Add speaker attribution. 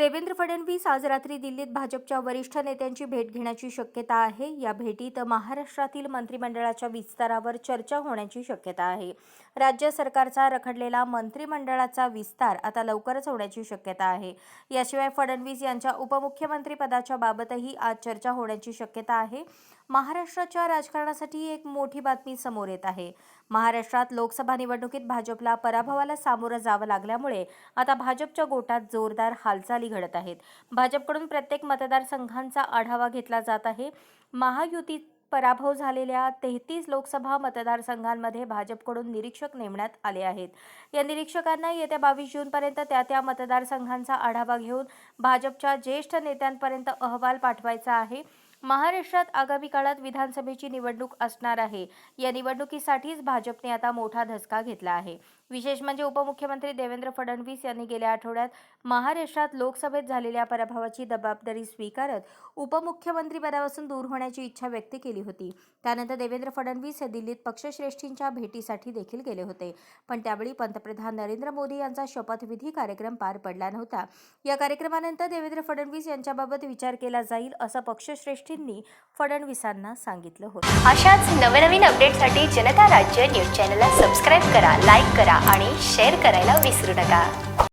Speaker 1: देवेंद्र फडणवीस आज रात्री दिल्लीत भाजपच्या वरिष्ठ नेत्यांची भेट घेण्याची शक्यता आहे. या भेटीत महाराष्ट्रातील मंत्रिमंडळाच्या विस्तारावर चर्चा होण्याची शक्यता आहे. राज्य सरकारचा रखडलेला मंत्रिमंडळाचा विस्तार आता लवकरच होण्याची शक्यता आहे. याशिवाय फडणवीस यांच्या उपमुख्यमंत्रीपदाच्या बाबतही आज चर्चा होण्याची शक्यता आहे. महाराष्ट्राच्या राजकारणासाठी एक मोठी बातमी समोर येत आहे. महाराष्ट्रात लोकसभा निवडणुकीत भाजपला पराभवाला सामोरं जावं लागल्यामुळे आता भाजपच्या गोटात जोरदार हालचाली घडत आहेत. भाजपकडून प्रत्येक मतदारसंघांचा आढावा घेतला जात आहे. महायुतीत पराभव झालेल्या तेहतीस लोकसभा मतदारसंघांमध्ये भाजपकडून निरीक्षक नेमण्यात आले आहेत. या निरीक्षकांना येत्या बावीस जूनपर्यंत त्या त्या मतदारसंघांचा आढावा घेऊन भाजपच्या ज्येष्ठ नेत्यांपर्यंत अहवाल पाठवायचा आहे. महाराष्ट्रात आगामी काळात विधानसभेची निवडणूक असणार आहे. या निवडणुकीसाठीच भाजपने आता मोठा धसका घेतला आहे. विशेष म्हणजे उपमुख्यमंत्री देवेंद्र फडणवीस यांनी गेल्या आठवड्यात महाराष्ट्रात लोकसभेत झालेल्या पराभवाची जबाबदारी स्वीकारत उपमुख्यमंत्रीपदापासून दूर होण्याची इच्छा व्यक्त केली होती. त्यानंतर देवेंद्र फडणवीस हे दिल्लीत पक्षश्रेष्ठींच्या भेटीसाठी देखील गेले होते. पण त्यावेळी पंतप्रधान नरेंद्र मोदी यांचा शपथविधी कार्यक्रम पार पडला नव्हता. या कार्यक्रमानंतर देवेंद्र फडणवीस यांच्याबाबत विचार केला जाईल असं गोष्टींनी फडणवीसांना सांगितलं होतं.
Speaker 2: अशाच नवनवीन अपडेटसाठी जनता राज्य न्यूज चॅनलला सबस्क्राईब करा लाईक करा आणि शेअर करायला विसरू नका.